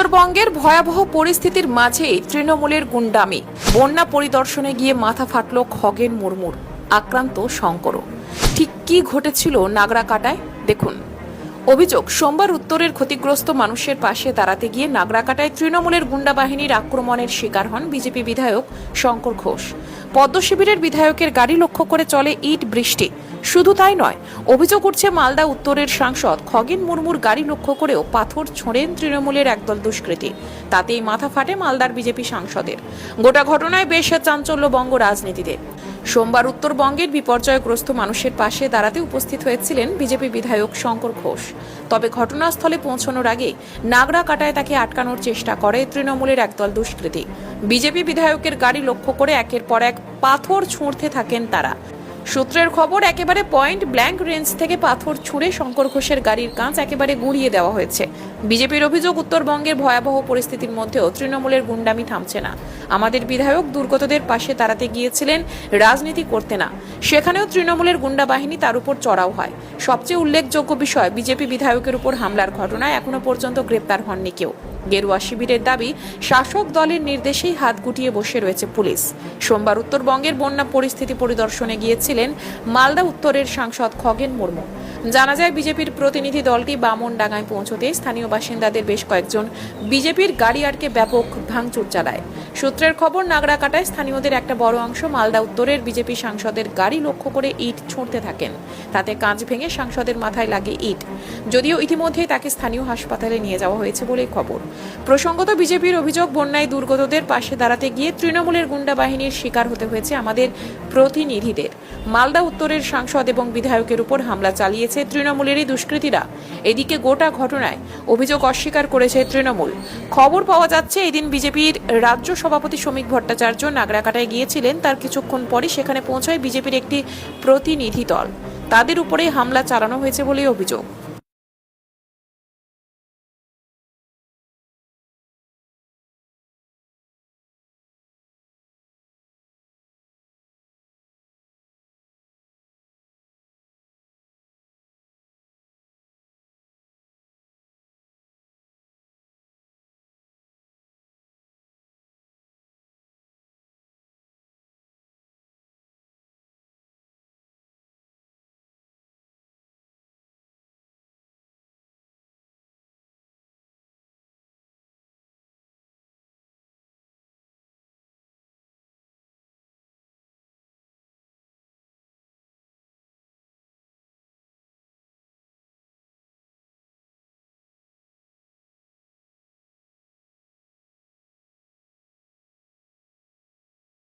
উত্তরবঙ্গের ভয়াবহ পরিস্থিতির মাঝেই তৃণমূলের গুন্ডামি। বন্যা পরিদর্শনে গিয়ে মাথা ফাটল খগেন মুর্মুর, আক্রান্ত শঙ্করও। ঠিক কি ঘটেছিল নাগরাকাটায়? দেখুন। অভিযোগ, সোমবার উত্তরের ক্ষতিগ্রস্ত মানুষের পাশে দাঁড়াতে গিয়ে নাগরাকাটায় তৃণমূলের গুন্ডা বাহিনীর আক্রমণের শিকার হন বিজেপি বিধায়ক শঙ্কর ঘোষ। পদ্ম শিবিরের বিধায়কের গাড়ি লক্ষ্য করে চলে ইট বৃষ্টি। শুধু তাই নয়, অভিযোগ উঠছে মালদা উত্তরের সাংসদ খগেন মুর্মুর গাড়ি লক্ষ্য করেও পাথর ছোঁড়েন তৃণমূলের একদল দুষ্কৃতী। তাতেই মাথা ফাটে মালদার বিজেপি সাংসদের। গোটা ঘটনায় বেশ চাঞ্চল্য বঙ্গ রাজনীতিতে। সোমবার উত্তরবঙ্গের বিপর্যয়গ্রস্ত মানুষের পাশে দাঁড়াতে উপস্থিত হয়েছিলেন বিজেপি বিধায়ক শঙ্কর ঘোষ। তবে ঘটনাস্থলে পৌঁছানোর আগে নাগরা কাটায় তাকে আটকানোর চেষ্টা করে তৃণমূলের একদল দুষ্কৃতী। বিজেপি বিধায়কের গাড়ি লক্ষ্য করে একের পর এক পাথর ছুঁড়তে থাকেন তারা। সূত্রের খবর, একেবারে পয়েন্ট ব্ল্যাঙ্ক রেঞ্জ থেকে পাথর ছুঁড়ে শঙ্কর ঘোষের গাড়ির কাঁচ একেবারে গুঁড়িয়ে দেওয়া হয়েছে। বিজেপির অভিযোগ, উত্তরবঙ্গের ভয়াবহ পরিস্থিতির মধ্যেও তৃণমূলের গুন্ডামি থামছে না। আমাদের বিধায়ক দুর্গতদের পাশে তাড়াতে গিয়েছিলেন, রাজনীতি করতে না। সেখানেও তৃণমূলের গুন্ডা বাহিনী তার উপর চড়াও হয়। সবচেয়ে উল্লেখযোগ্য বিষয়, বিজেপি বিধায়কের উপর হামলার ঘটনায় এখনও পর্যন্ত গ্রেপ্তার হননি কেউ। গেরুয়া শিবিরের দাবি, শাসক দলের নির্দেশেই হাত গুটিয়ে বসে রয়েছে পুলিশ। সোমবার উত্তরবঙ্গের বন্যা পরিস্থিতি পরিদর্শনে গিয়েছিলেন মালদা উত্তরের সাংসদ খগেন মুর্মু। জানা যায়, বিজেপির প্রতিনিধি দলটি বামনডাঙ্গায় পৌঁছতে স্থানীয় বাসিন্দাদের বেশ কয়েকজন বিজেপির গাড়ি আটকে ব্যাপক ভাঙচুর চালায়। সূত্রের খবর, নাগরাকাটায় স্থানীয়দের একটা বড় অংশ মালদা উত্তরের বিজেপি সাংসদের গাড়ি লক্ষ্য করে ইট ছুঁড়তে থাকেন। তাতে কাঁচ ভেঙে সাংসদের মাথায় লাগে ইট। যদিও ইতিমধ্যেই তাকে স্থানীয় হাসপাতালে নিয়ে যাওয়া হয়েছে বলে খবর। প্রসঙ্গত, বিজেপির অভিযোগ, বন্যায় দুর্গতদের পাশে দাঁড়াতে গিয়ে তৃণমূলের গুন্ডা বাহিনীর শিকার হতে হয়েছে আমাদের প্রতিনিধিদের। মালদা উত্তরের সাংসদ এবং বিধায়কের উপর হামলা চালিয়েছে তৃণমূলেরই দুষ্কৃতীরা। এদিকে গোটা ঘটনায় অভিযোগ অস্বীকার করেছে তৃণমূল। খবর পাওয়া যাচ্ছে, এদিন বিজেপির রাজ্য সভাপতি শ্রমিক ভট্টাচার্য নাগরাকাটায় গিয়েছিলেন। তার কিছুক্ষণ পরই সেখানে পৌঁছায় বিজেপির একটি প্রতিনিধি দল। তাদের উপরে হামলা চালানো হয়েছে বলেই অভিযোগ।